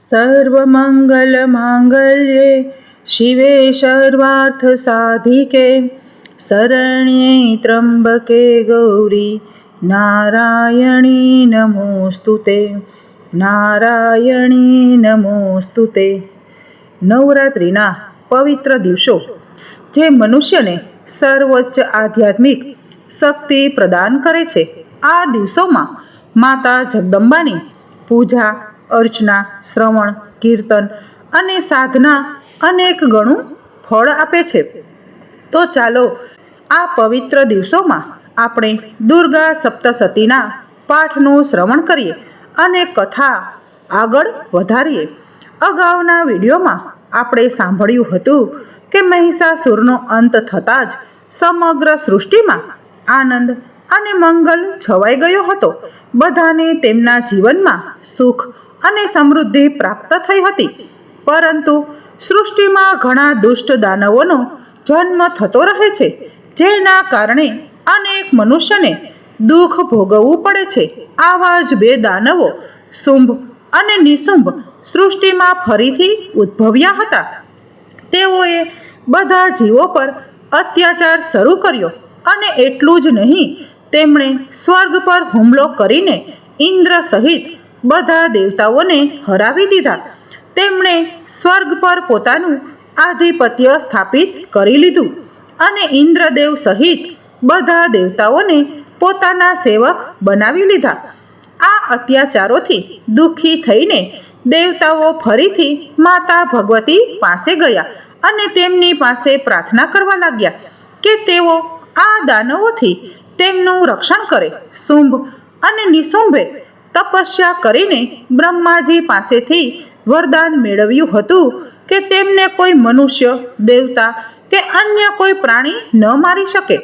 સર્વમંગલમાંગલ્યે શિવે સર્વાર્થસાધિકે શરણ્યે ત્રંબકે ગૌરી નારાયણી નમોસ્તુ તે નારાયણી નમોસ્તુ તે નવરાત્રિના પવિત્ર દિવસો જે મનુષ્યને સર્વોચ્ચ આધ્યાત્મિક શક્તિ પ્રદાન કરે છે આ દિવસોમાં માતા જગદંબાની પૂજા અર્ચના, શ્રવણ, કીર્તન અને સાધના અનેક ગણું ફળ આપે છે. તો ચાલો આ પવિત્ર દિવસોમાં આપણે દુર્ગા સપ્તસતીના પાઠનું શ્રવણ કરીએ અને કથા આગળ વધારીએ. અગાઉના વિડીયોમાં આપણે સાંભળ્યું હતું કે મહિષાસુરનો અંત થતાં જ સમગ્ર સૃષ્ટિમાં આનંદ અને મંગલ છવાઈ ગયો હતો. બધાને તેમના જીવનમાં સુખ અને સમૃદ્ધિ પ્રાપ્ત થઈ હતી. પરંતુ સૃષ્ટિમાં ઘણા દુષ્ટ દાનવોનો જન્મ થતો રહે છે, જેના કારણે અનેક મનુષ્યને દુઃખ ભોગવવું પડે છે. આવા જ બે દાનવો શુંભ અને નિશુંભ સૃષ્ટિમાં ફરીથી ઉદ્ભવ્યા હતા. તેઓએ બધા જીવો પર અત્યાચાર શરૂ કર્યો અને એટલું જ નહીં, તેમણે સ્વર્ગ પર હુમલો કરીને ઇન્દ્ર સહિત બધા દેવતાઓને હરાવી દીધા. તેમણે સ્વર્ગ પર પોતાનું આધિપત્ય સ્થાપિત કરી લીધું અને ઇન્દ્રદેવ સહિત બધા દેવતાઓને પોતાના સેવક બનાવી લીધા. આ અત્યાચારોથી દુઃખી થઈને દેવતાઓ ફરીથી માતા ભગવતી પાસે ગયા અને તેમની પાસે પ્રાર્થના કરવા લાગ્યા કે તેઓ આ દાનવોથી તેમનું રક્ષણ કરે, શુંભ અને નિશુંભે તપસ્યા કરીને બ્રહ્માજી પાસેથી વરદાન મેળવ્યું હતું કે તેમને કોઈ મનુષ્ય, દેવતા કે અન્ય કોઈ પ્રાણી ન મારી શકે.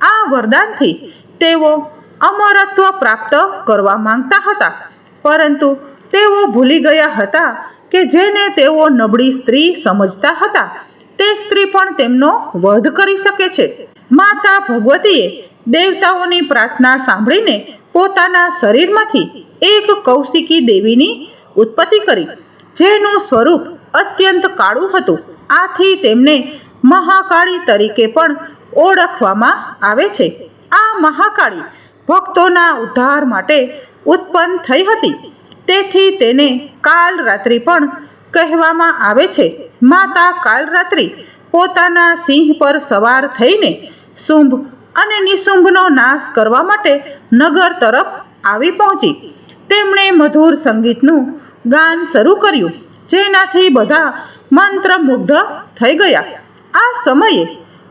આ વરદાનથી તેઓ અમરત્વ પ્રાપ્ત કરવા માંગતા હતા. પરંતુ તેઓ ભૂલી ગયા હતા કે જેને તેઓ નબળી સ્ત્રી સમજતા હતા, તે સ્ત્રી પણ તેમનો વધ કરી શકે છે. માતા ભગવતીએ દેવતાઓની પ્રાર્થના સાંભળીને પોતાના શરીરમાંથી એક કૌશિકી દેવીની ઉત્પત્તિ કરી. જેનું સ્વરૂપ અત્યંત કાળું હતું. આથી તેમને મહાકાળી તરીકે પણ ઓળખવામાં આવે છે. આ મહાકાળી ભક્તોના ઉદ્ધાર માટે ઉત્પન્ન થઈ હતી. તેથી તેને કાલરાત્રિ પણ કહેવામાં આવે છે. માતા કાલરાત્રિ પોતાના સિંહ પર સવાર થઈને શુંભ અને નિશુંભનો નાશ કરવા માટે નગર તરફ આવી પહોંચી. તેમણે મધુર સંગીતનું ગાન શરૂ કર્યું, જેનાથી બધા મંત્રમુગ્ધ થઈ ગયા. આ સમયે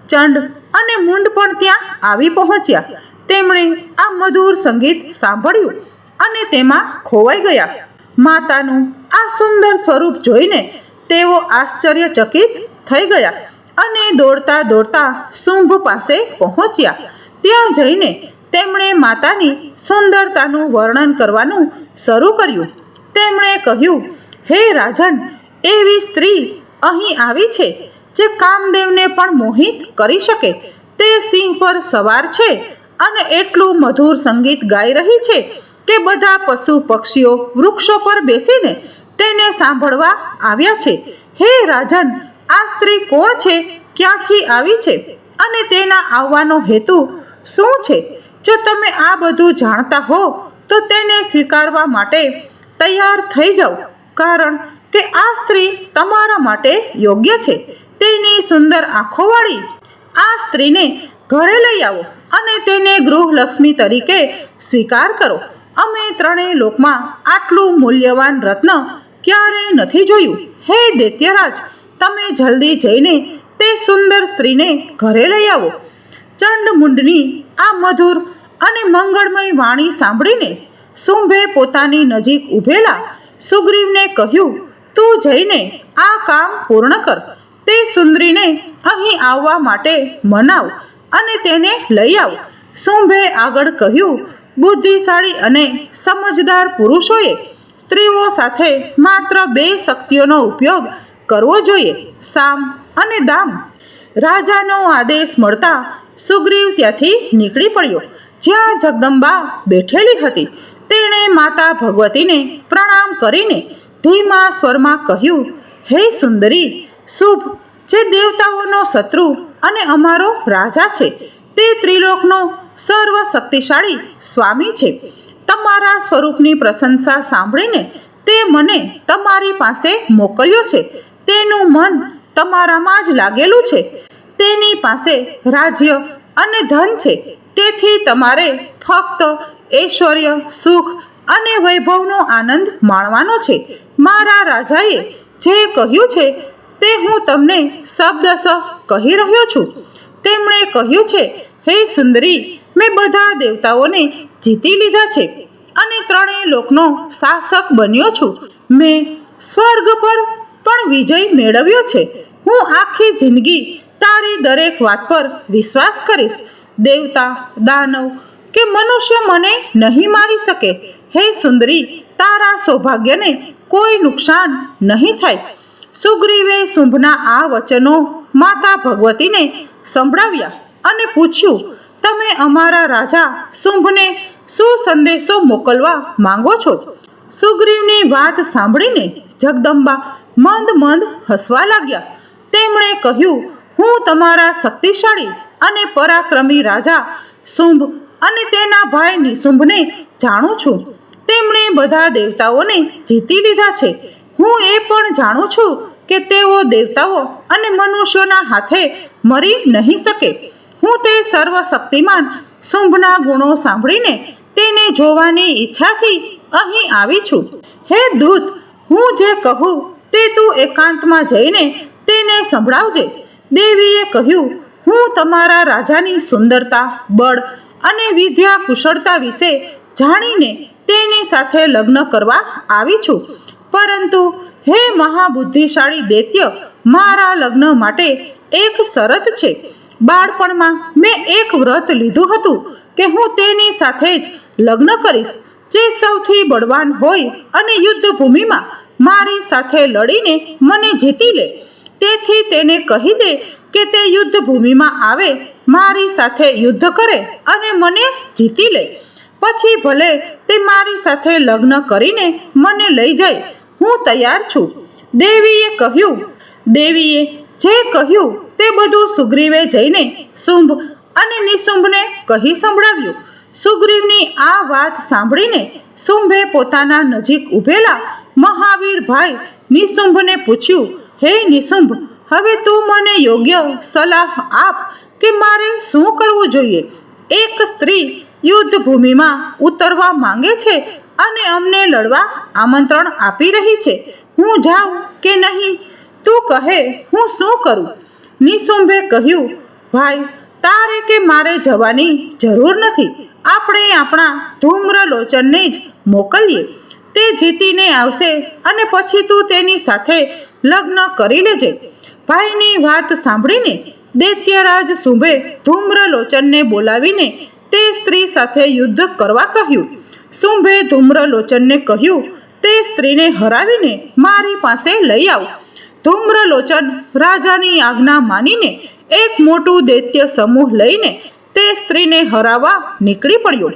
ચંડ અને મુંડ પણ ત્યાં આવી પહોંચ્યા. તેમણે આ મધુર સંગીત સાંભળ્યું અને તેમાં ખોવાઈ ગયા. માતાનું આ સુંદર સ્વરૂપ જોઈને તેઓ આશ્ચર્યચકિત થઈ ગયા. અને દોડતા દોડતા શુંભ પાસે પહોંચ્યા. ત્યાં જઈને તેમણે માતાની સુંદરતાનું વર્ણન કરવાનું શરૂ કર્યું. તેમણે કહ્યું, હે રાજન, એવી સ્ત્રી અહીં આવી છે જે કામદેવને પણ મોહિત કરી શકે. તે સિંહ પર સવાર છે અને એટલું મધુર સંગીત ગાઈ રહી છે કે બધા પશુ પક્ષીઓ વૃક્ષો પર બેસીને તેને સાંભળવા આવ્યા છે. હે રાજન આ સ્ત્રી કોણ છે? ક્યાંથી આવી છે? અને તેના આવવાનો હેતુ શું છે? જો તમે આ બધું જાણતા હો, તો તેને સ્વીકારવા માટે તૈયાર થઈ જાઓ. કારણ કે આ સ્ત્રી તમારા માટે યોગ્ય છે. તેની સુંદર આંખોવાળી આ સ્ત્રીને ઘરે લઈ આવો અને તેને ગૃહલક્ષ્મી તરીકે સ્વીકાર કરો. અમે ત્રણેય લોકમાં આટલું મૂલ્યવાન રત્ન ક્યારેય નથી જોયું. હે દૈત્યરાજ તમે જલ્દી જઈને તે સુંદર સ્ત્રીને ઘરે લઈ આવો. ચંડમુંડની આ મધુર અને મંગળમય વાણી સાંભળીને શુંભે પોતાની નજીક ઊભેલા સુગ્રીવને કહ્યું, તું જઈને આ કામ પૂર્ણ કર. તે સુંદરીને અહીં આવવા માટે મનાવ અને તેને લઈ આવ. શુંભે આગળ કહ્યું, બુદ્ધિશાળી અને સમજદાર પુરુષોએ સ્ત્રીઓ સાથે માત્ર બે શક્તિઓનો ઉપયોગ કરવો જોઈએ. સામ અને દામ. રાજાનો આદેશ મળતા સુગ્રીવ ત્યાંથી નીકળી પડ્યો. જ્યાં જગદંબા બેઠેલી હતી. તેણે માતા ભગવતીને પ્રણામ કરીને ધીમા સ્વરમાં કહ્યું, હે સુંદરી, શુભ. જે દેવતાઓનો શત્રુ અને અમારો રાજા છે, તે ત્રિલોકનો સર્વ શક્તિશાળી સ્વામી છે. તમારા સ્વરૂપની પ્રશંસા સાંભળીને તે મને તમારી પાસે મોકલ્યો છે. તેનું મન તમારામાં જ લાગેલું છે. તેની પાસે રાજ્ય અને ધન છે. તેથી તમારે ફક્ત ઐશ્વર્ય, સુખ અને વૈભવનો આનંદ માણવાનો છે. મારા રાજાએ જે કહ્યું છે તે હું તમને શબ્દશ કહી રહ્યો છું. તેમણે કહ્યું છે, હે સુંદરી, મેં બધા દેવતાઓને જીતી લીધા છે અને ત્રણેય લોકનો શાસક બન્યો છું. મેં સ્વર્ગ પર પણ વિજય મેળવ્યો છે. હું આખી જિંદગી તારી દરેક વાત પર વિશ્વાસ કરીશ. દેવતા, દાનવ કે મનુષ્ય મને નહીં મારી શકે. હે સુંદરી, તારા સૌભાગ્યને કોઈ નુકસાન નહીં થાય. સુગ્રીવે શુંભના આ વચનો માતા ભગવતીને સંભળાવ્યા અને પૂછ્યું, તમે અમારા રાજા શુંભને શું સંદેશો મોકલવા માંગો છો? સુગ્રીવની વાત સાંભળીને જગદંબા મંદ મંદ હસવા લાગ્યા. તેમણે કહ્યું, હું તમારા શક્તિશાળી અને પરાક્રમી રાજા શુંભ અને તેના ભાઈ નિશુંભને જાણું છું. તેમણે બધા દેવતાઓને જીતી લીધા છે. હું એ પણ જાણું છું કે તેઓ દેવતાઓ અને મનુષ્યોના હાથે મરી નહીં શકે. હું તે સર્વશક્તિમાન શુંભના ગુણો સાંભળીને તેને જોવાની ઈચ્છાથી અહીં આવી છું. હે દૂત, હું જે કહું તે તું એકાંતમાં જઈને તેને સંભળાવજે. દેવીએ કહ્યું, હું તમારા રાજાની સુંદરતા, બળ અને વિદ્યા કુશળતા વિશે જાણીને તેની સાથે લગ્ન કરવા આવી છું. પરંતુ હે મહાબુદ્ધિશાળી દૈત્ય, મારા લગ્ન માટે એક શરત છે. બાળપણમાં મેં એક વ્રત લીધું હતું કે હું તેની સાથે જ લગ્ન કરીશ. જે સૌથી બળવાન હોય અને યુદ્ધ ભૂમિમાં મારી સાથે લડીને મને જીતી લે. તેથી તેને કહી દે કે તે યુદ્ધ ભૂમિમાં આવે, મારી સાથે યુદ્ધ કરે અને મને જીતી લે. પછી ભલે તે મારી સાથે લગ્ન કરીને મને લઈ જાય, હું તૈયાર છું. દેવીએ કહ્યું, દેવીએ, જે કહ્યું તે બધું સુગ્રીવે જઈને શુંભ અને નિશુંભને કહી સંભળાવ્યું. સુગ્રીવની આ વાત સાંભળીને શુંભે પોતાના નજીક ઊભેલા મહાવીર ભાઈ નિશુંભને પૂછ્યું, હે નિશુંભ હવે તું મને યોગ્ય સલાહ આપ કે મારે શું કરવું જોઈએ? એક સ્ત્રી યુદ્ધ ભૂમિમાં ઉતરવા માંગે છે અને અમને લડવા આમંત્રણ આપી રહી છે. હું જાઉં કે નહીં? તું કહે, હું શું કરું? નિશુંભે કહ્યું, ભાઈ, તારે કે મારે જવાની જરૂર નથી. આપણે આપણા ધૂમ્રલોચનને જ મોકલીએ. તે જીતીને આવશે અને પછી તું તેની સાથે લગ્ન કરી લેજે. ભાઈની વાત સાંભળીને દૈત્યરાજ શુંભે ધૂમ્રલોચનને બોલાવીને તે સ્ત્રી સાથે યુદ્ધ કરવા કહ્યું. શુંભે ધૂમ્રલોચનને કહ્યું, તે સ્ત્રીને હરાવીને મારી પાસે લઈ આવ. ધૂમ્રલોચન રાજાની આજ્ઞા માનીને એક મોટું દૈત્ય સમૂહ લઈને તે સ્ત્રીને હરાવવા નીકળી પડ્યો.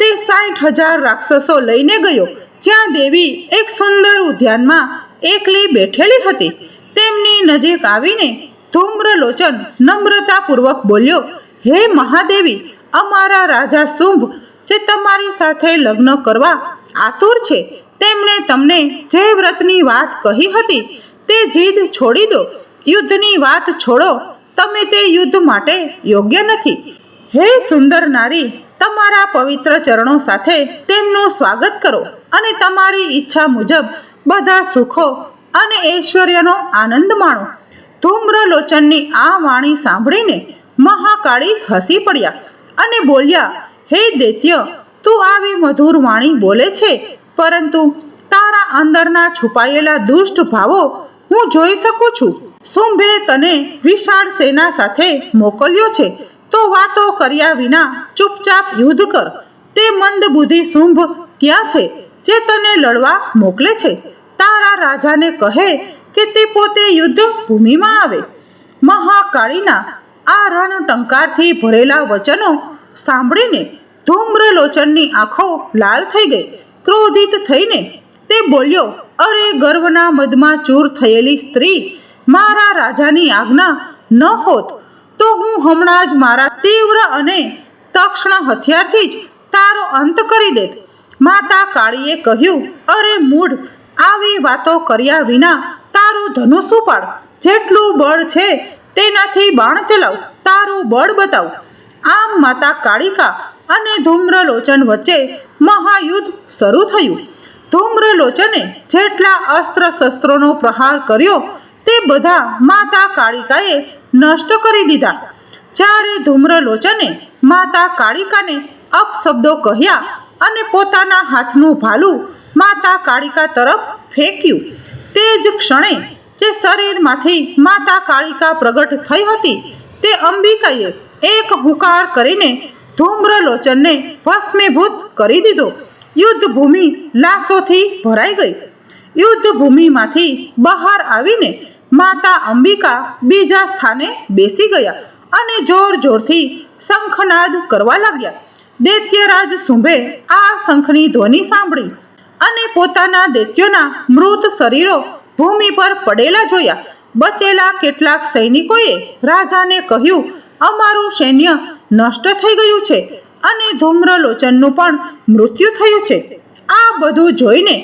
તે સાઠ હજાર રાક્ષસો લઈને ગયો. જ્યાં દેવી એક સુંદર ઉદ્યાનમાં એકલી બેઠેલી હતી. તેમની નજીક આવીને ધૂમ્રલોચન નમ્રતાપૂર્વક બોલ્યો, હે મહાદેવી, અમારા રાજા શુંભ, જે તમારી સાથે લગ્ન કરવા આતુર છે તેમણે તમને જે વ્રતની વાત કહી હતી, તે જીદ છોડી દો. યુદ્ધની વાત છોડો. તમે તે યુદ્ધ માટે યોગ્ય નથી. હે સુંદર નારી તમારા પવિત્ર ચરણો સાથે તેમનું સ્વાગત કરો અને તમારી ઈચ્છા મુજબ બધા સુખો અને ઐશ્વર્યનો આનંદ માણો. ધૂમ્રલોચનની આ વાણી સાંભળીને મહાકાળી હસી પડ્યા અને બોલ્યા, હે દૈત્ય, તું આવી મધુર વાણી બોલે છે, પરંતુ તારા અંદરના છુપાયેલા દુષ્ટ ભાવો હું જોઈ શકું છું. શુંભે તને વિશાળ સેના સાથે મોકલ્યો છે. તો વાતો કર્યા વિના ચૂપચાપ યુદ્ધ કર. તે મંદ બુદ્ધિ શુંભ ક્યાં છે? જે તને લડવા મોકલે છે. તારા રાજાને કહે કે તે પોતે યુદ્ધ ભૂમિમાં આવે. મહાકાળીના આ રણ ટંકારથી ભરેલા વચનો સાંભળીને ધૂમ્રલોચનની આંખો લાલ થઈ ગઈ. ક્રોધિત થઈને તે બોલ્યો, અરે ગર્વના મદમાં ચૂર થયેલી સ્ત્રી, મારા રાજાની આજ્ઞા ન હોત. તો હું હમણાં જ મારા તીવ્ર અને તક્ષણ હથિયારથી જ તારો અંત કરી દેત માતા કાળીએ કહ્યું, અરે મૂઢ, આવી વાતો કર્યા વિના તારું ધનુષ ઉપાડ જેટલું બળ છે તેનાથી બાણ ચલાવ, તારું બળ બતાવ. આમ માતા કાળિકા અને ધૂમ્રલોચન વચ્ચે મહાયુદ્ધ શરૂ થયું. ધૂમ્રલોચને જેટલા અસ્ત્ર શસ્ત્રોનો પ્રહાર કર્યો, તે બધા માતા કાળિકાએ નષ્ટ કરી દીધા. જ્યારે ધૂમ્રલોચને માતા કાળિકાને અપશબ્દો કહ્યા અને પોતાના હાથનું ભાલું માતા કાળિકા તરફ ફેંક્યું, તે જ ક્ષણે જે શરીરમાંથી માતા કાળિકા પ્રગટ થઈ હતી, તે અંબિકાએ એક હુંકાર કરીને ધૂમ્રલોચનને ભસ્મીભૂત કરી દીધો. યુદ્ધ ભૂમિ લાશોથી ભરાઈ ગઈ. યુદ્ધ ભૂમિમાંથી બહાર આવીને માતા અંબિકા બીજા સ્થાને બેસી ગયા અને જોર જોરથી શંખનાદ કરવા લાગ્યા. દૈત્યરાજ શુંભે આ શંખની ધ્વનિ સાંભળી અને પોતાના દૈત્યોના મૃત શરીરો ભૂમિ પર પડેલા જોયા. બચેલા કેટલાક સૈનિકોએ રાજાને કહ્યું, અમારું સૈન્ય નષ્ટ થઈ ગયું છે અને ધૂમ્રલોચનનું પણ મૃત્યુ થયું છે. આ બધું જોઈને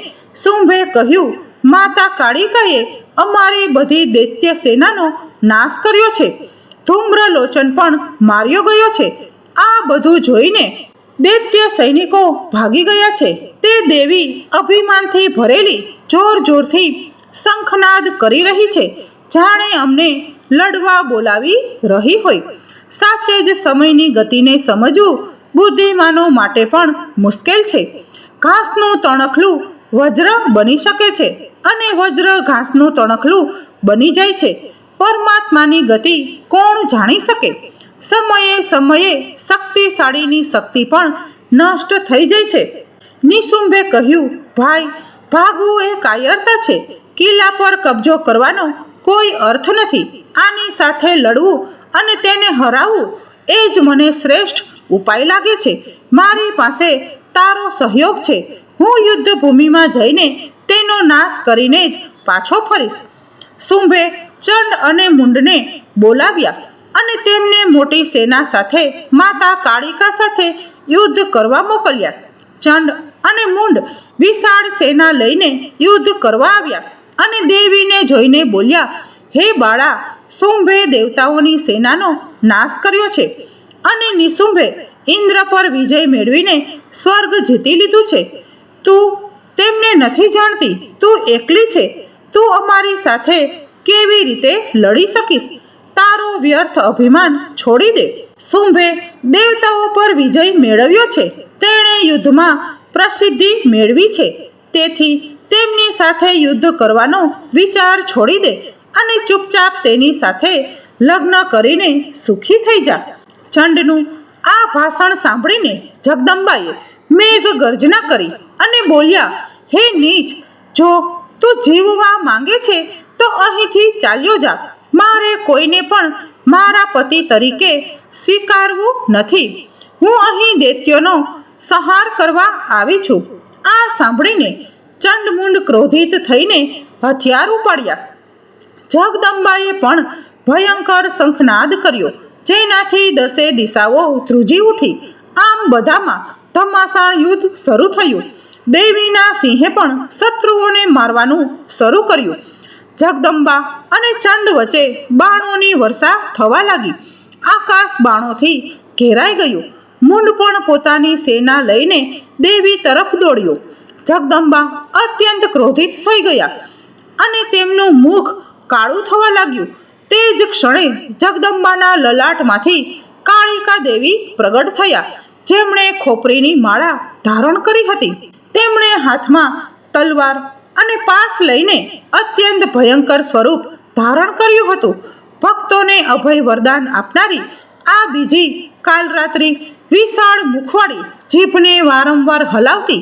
શુંભે કહ્યું માતા કાળિકાએ અમારી બધી દૈત્ય સેનાનો નાશ કર્યો છે. ધૂમ્રલોચન પણ માર્યો ગયો છે. આ બધું જોઈને દૈત્ય સૈનિકો ભાગી ગયા છે. તે દેવી અભિમાનથી ભરેલી જોર જોરથી શંખનાદ કરી રહી છે. જાણે અમને લડવા બોલાવી રહી હોય. સાચે જ સમયની ગતિને સમજવું બુદ્ધિમાનો માટે પણ મુશ્કેલ છે. ઘાસનું તણખલું વજ્ર બની શકે છે અને વજ્ર ઘાસનું તણખલું બની જાય છે. પરમાત્માની ગતિ કોણ જાણી શકે? સમયે સમયે શક્તિશાળીની શક્તિ પણ નષ્ટ થઈ જાય છે. નિશુંભે કહ્યું, ભાઈ, ભાગવું એ કાયરતા છે? કિલ્લા પર કબજો કરવાનો કોઈ અર્થ નથી. આની સાથે લડવું અને તેને હરાવવું એ જ મને શ્રેષ્ઠ ઉપાય લાગે છે. મારી પાસે તારો સહયોગ છે. હું યુદ્ધ ભૂમિમાં જઈને તેનો નાશ કરીને જ પાછો ફરીશ. શુંભે ચંડ અને મુંડને બોલાવ્યા અને તેમને મોટી સેના સાથે, માતા કાળિકા સાથે યુદ્ધ કરવા મોકલ્યા. ચંડ અને મુંડ વિશાળ સેના લઈને યુદ્ધ કરવા આવ્યા અને દેવીને જોઈને બોલ્યા, હે બાળા શુંભે દેવતાઓની સેનાનો નાશ કર્યો છે અને નિશુંભે ઇન્દ્ર પર વિજય મેળવીને સ્વર્ગ જીતી લીધું છે. તું તેમને નથી જાણતી. તું એકલી છે. તું અમારી સાથે કેવી રીતે લડી શકીશ? તારો વ્યર્થ અભિમાન છોડી દે. શુંભે દેવતાઓ પર વિજય મેળવ્યો છે. તેણે યુદ્ધમાં પ્રસિદ્ધિ મેળવી છે. તેથી તેમની સાથે યુદ્ધ કરવાનો વિચાર છોડી દે અને ચૂપચાપ તેની સાથે લગ્ન કરીને સુખી થઈ જા. ચંડનું આ ભાષણ સાંભળીને જગદંબાએ મેઘ ગર્જના કરી અને બોલ્યા, હે નીચ, જો તું જીવવા માંગે છે, તો અહીંથી ચાલ્યો જા. મારે કોઈને પણ મારા પતિ તરીકે સ્વીકારવું નથી. હું અહીં દૈત્યોનો સંહાર કરવા આવી છું. આ સાંભળીને ચંડમુંડ ક્રોધિત થઈને હથિયાર ઉપાડ્યા. જગદંબાએ પણ ભયંકર શંખનાદ કર્યો, જેનાથી દસે દિશાઓ ધ્રુજી ઉઠી. આમ બધામાં ધમાસાણ યુદ્ધ શરૂ થયું. દેવીના સિંહે પણ શત્રુઓને મારવાનું શરૂ કર્યું. જગદંબા અને ચંડ વચ્ચે બાણોની વર્ષા થવા લાગી. આકાશ બાણોથી ઘેરાઈ ગયું. મુંડ પણ પોતાની સેના લઈને દેવી તરફ દોડ્યો. જગદંબા અત્યંત ક્રોધિત થઈ ગયા અને તેમનું મુખ કાળું થવા લાગ્યું. તે જ ક્ષણે જગદંબાના લલાટમાંથી કાળિકા દેવી પ્રગટ થયા. જેમણે ખોપરીની માળા ધારણ કરી હતી, તેમણે હાથમાં તલવાર અને પાસ લઈને અત્યંત ભયંકર સ્વરૂપ ધારણ કર્યું હતું. ભક્તોને અભય વરદાન આપનારી આ બીજી કાલરાત્રિ વિશાળ મુખવાળી જીભને વારંવાર હલાવતી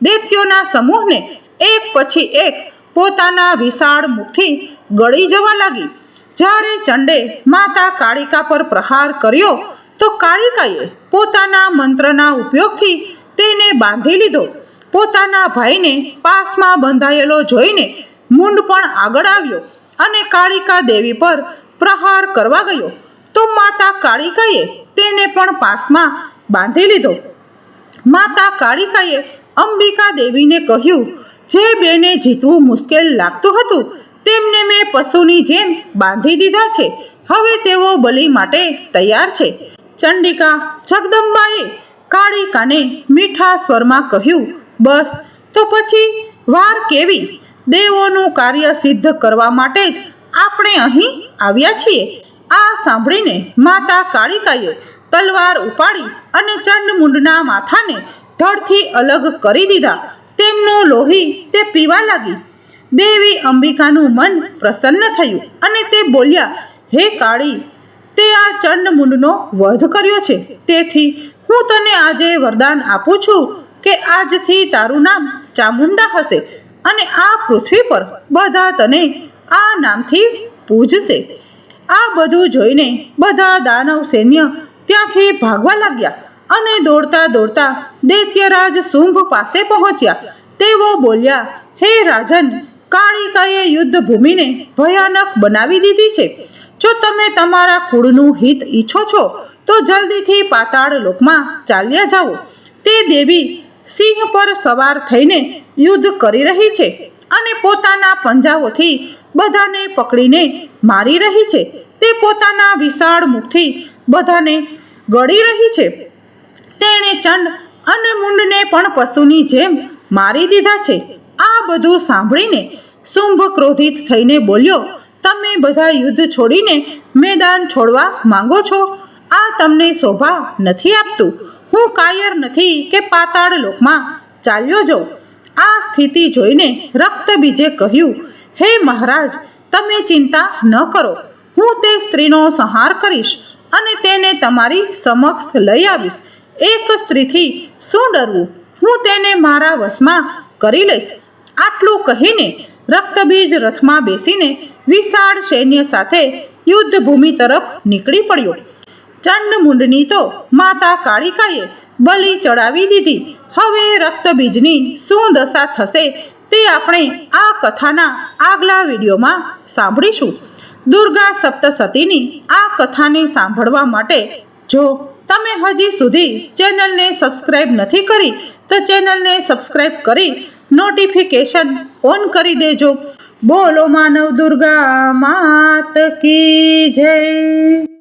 દૈત્યોના સમૂહને એક પછી એક પોતાના વિશાળ મુખથી ગળી જવા લાગી. જ્યારે ચંડે માતા કાળિકા પર પ્રહાર કર્યો તો કાળિકાએ પોતાના મંત્રના ઉપયોગથી તેને બાંધી લીધો. પોતાના ભાઈને પાસમાં બંધાયેલો જોઈને મુંડ પણ આગળ આવ્યો અને કાળિકા દેવી પર પ્રહાર કરવા ગયો. તો માતા કાળિકાએ તેને પણ પાસમાં બાંધી લીધો. માતા કાળિકાએ અંબિકા દેવીને કહ્યું, જે બેને જીતવું મુશ્કેલ લાગતું હતું, તેમને મેં પશુની જેમ બાંધી દીધા છે. હવે તેઓ બલિ માટે તૈયાર છે. ચંડિકા જગદંબાએ કાળિકાને મીઠા સ્વરમાં કહ્યું, બસ, તો પછી વાર કેવી? દેવોનું કાર્ય સિદ્ધ કરવા માટે જ આપણે અહીં આવ્યા છીએ. આ સાંભળીને માતા કાળિકાએ તલવાર ઉપાડી અને ચંડમુંડના માથાને ધડથી અલગ કરી દીધા. તેમનું લોહી તે પીવા લાગી. દેવી અંબિકાનું મન પ્રસન્ન થયું અને તે બોલ્યા, હે કાળી તે આ ચંડમુંડનો વધ કર્યો છે. તેથી હું તને આજે વરદાન આપું છું કે આજથી તારું નામ ચામુંડા હશે અને આ પૃથ્વી પર બધા તને આ નામથી પૂજશે. આ બધું જોઈને બધા દાનવ સૈન્ય ત્યાંથી ભાગવા લાગ્યા અને દોડતા દોડતા દૈત્યરાજ શુંભ પાસે પહોંચ્યા. તેઓ બોલ્યા, હે રાજન, કાળિકાએ યુદ્ધ ભૂમિને ભયાનક બનાવી દીધી છે. જો તમે તમારા કુળનું હિત ઈચ્છો છો, તો જલ્દીથી પાતાળ લોકમાં ચાલ્યા જાઓ. તે દેવી સિંહ પર સવાર થઈને યુદ્ધ કરી રહી છે અને પોતાના પંજાઓથી બધાને પકડીને મારી રહી છે. તે પોતાના વિશાળ મુખથી બધાને ગળી રહી છે. તેણે ચંડ અને મુંડને પણ પશુની જેમ મારી દીધા છે. આ બધું સાંભળીને શુંભ ક્રોધિત થઈને બોલ્યો તમે બધા યુદ્ધ છોડીને મેદાન છોડવા માંગો છો? આ તમને શોભા નથી આપતું. હું કાયર નથી કે પાતાળ લોકમાં ચાલ્યો જાઉં. આ સ્થિતિ જોઈને રક્તબીજે કહ્યું, હે મહારાજ, તમે ચિંતા ન કરો. હું તે સ્ત્રીનો સંહાર કરીશ અને તેને તમારી સમક્ષ લઈ આવીશ. એક સ્ત્રીથી શું ડરવું? હું તેને મારા વશમાં કરી લઈશ. આટલું કહીને રક્તબીજ રથમાં બેસીને વિશાળ સૈન્ય સાથે યુદ્ધ ભૂમિ તરફ નીકળી પડ્યો. ચંડમુંડની તો માતા કાળિકાએ બલિ ચડાવી દીધી. હવે રક્તબીજની શું દશા થશે તે આપણે આ કથાના આગલા વિડીયોમાં સાંભળીશું. દુર્ગા સપ્તસતીની આ કથાને સાંભળવા માટે જો તમે હજી સુધી ચેનલને સબસ્ક્રાઈબ નથી કરી, તો ચેનલને સબસ્ક્રાઈબ કરી નોટિફિકેશન ઓન કરી દેજો. બોલો માનવ દુર્ગા માત કી જય.